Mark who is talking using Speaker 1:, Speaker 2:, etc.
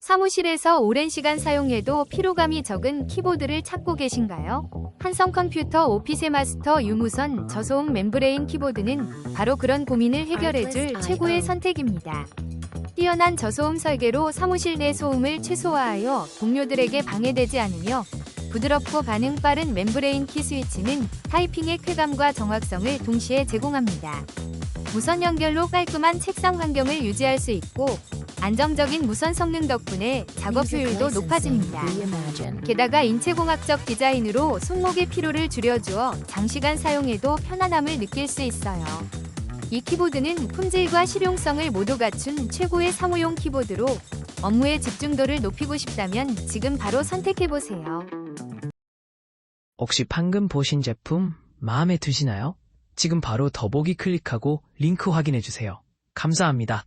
Speaker 1: 사무실에서 오랜 시간 사용해도 피로감이 적은 키보드를 찾고 계신가요? 한성 컴퓨터 오피스 마스터 유무선 저소음 멤브레인 키보드는 바로 그런 고민을 해결해줄 최고의 선택입니다. 뛰어난 저소음 설계로 사무실 내 소음을 최소화하여 동료들에게 방해되지 않으며 부드럽고 반응 빠른 멤브레인 키 스위치는 타이핑의 쾌감과 정확성을 동시에 제공합니다. 무선 연결로 깔끔한 책상 환경을 유지할 수 있고 안정적인 무선 성능 덕분에 작업 효율도 높아집니다. 게다가 인체공학적 디자인으로 손목의 피로를 줄여주어 장시간 사용해도 편안함을 느낄 수 있어요. 이 키보드는 품질과 실용성을 모두 갖춘 최고의 사무용 키보드로 업무의 집중도를 높이고 싶다면 지금 바로 선택해보세요.
Speaker 2: 혹시 방금 보신 제품 마음에 드시나요? 지금 바로 더보기 클릭하고 링크 확인해주세요. 감사합니다.